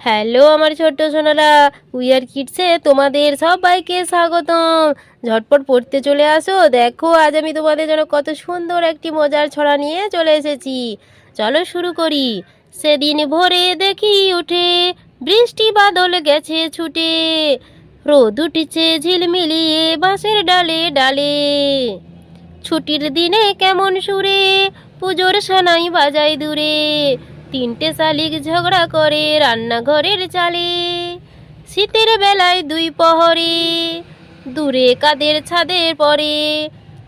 Hello আমার ছোট্ট Sonara wear কিডসে তোমাদের সবাইকে স্বাগতম। ঝটপট পড়তে চলে আসো। দেখো, আজ আমি তোমাদের জন্য কত সুন্দর একটি মজার ছড়া নিয়ে চলে এসেছি। চলো শুরু করি। সেদিন ভোরে দেখি উঠে বৃষ্টি বাদল গেছে ছুটে। রোদ উঠেছে ঝিলমিলিয়ে বাঁশের ডালে ডালে। ছুটির দিনে কেমন সুরে পুজোর সানাই বাজায় দূরে। তিনটে শালিক ঝগড়া করে রান্নাঘরের চালে। শীতের বেলায় দুই পহরে দূরে কাদের ছাদের পরে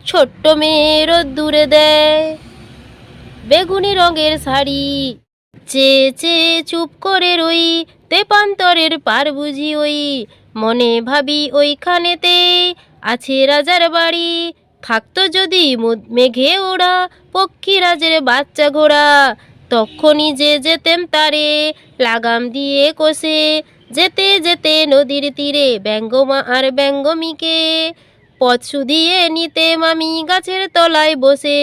ছোট্ট মেয়ে রোদ্দুরে দেয়। বেগুনি রঙের শাড়ি চেয়ে চেয়ে চুপ করে রই তেপান্তরের পার বুঝি ওই। মনে ভাবি ওইখানেতে আছে রাজার বাড়ি, থাকতো যদি মেঘে ওড়া পক্ষীরাজের বাচ্চা ঘোড়া। তখনই যে যেতেম তারে, লাগাম দিয়ে কষে। যেতে যেতে নদীর তীরে ব্যঙ্গমা আর ব্যঙ্গমিকে পথ শুধিয়ে নিতেম আমি গাছের তলায় বসে।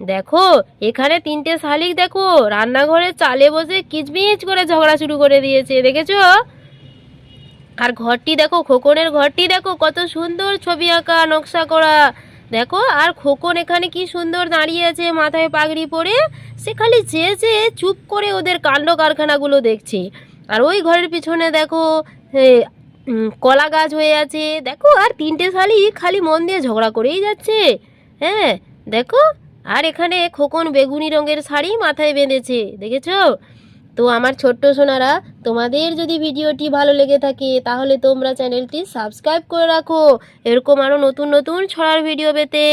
দেখো, এখানে তিনটে শালিক দেখো, রান্নাঘরে চালে বসে কিচমিচ করে ঝগড়া শুরু করে দিয়েছে, দেখেছ? আর ঘরটি দেখো, খোকনের ঘরটি দেখো, কত সুন্দর ছবি আঁকা, নকশা করা। দেখো, আর খোকন এখানে কি সুন্দর দাঁড়িয়ে আছে, মাথায় পাগড়ি পরে। সে খালি চেয়ে চেয়ে চুপ করে ওদের কাণ্ড কারখানাগুলো দেখছে। আর ওই ঘরের পিছনে দেখো কলা গাছ হয়ে আছে। দেখো, আর তিনটে শালিক খালি মন দিয়ে ঝগড়া করেই যাচ্ছে। হ্যাঁ দেখো, আর এখানে খোকন বেগুনি রঙের শাড়ি মাথায় বেঁধেছে, দেখেছ? তো আমার ছোট্ট সোনারা, তোমাদের যদি ভিডিওটি ভালো লেগে থাকে, তাহলে তোমরা চ্যানেলটি সাবস্ক্রাইব করে রাখো। এরকম আরও নতুন নতুন ছড়ার ভিডিও পেতে।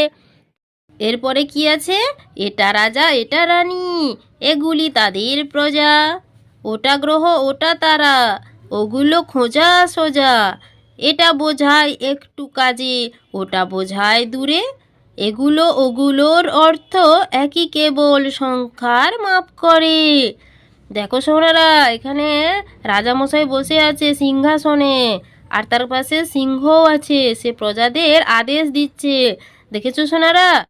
এরপরে কি আছে? এটা রাজা, এটা রানী। এগুলি তাদের প্রজা। ওটা গ্রহ, ওটা তারা। ওগুলো খোঁজা সোজা। এটা বোঝায় একটু কাজে, ওটা বোঝায় দূরে। এগুলো ওগুলোর অর্থ একই কেবল সংখ্যার মাপ করে। দেখো সোনারা, এখানে রাজামশাই বসে আছে সিংহাসনে, আর তার পাশে সিংহও আছে। সে প্রজাদের আদেশ দিচ্ছে। দেখেছ সোনারা?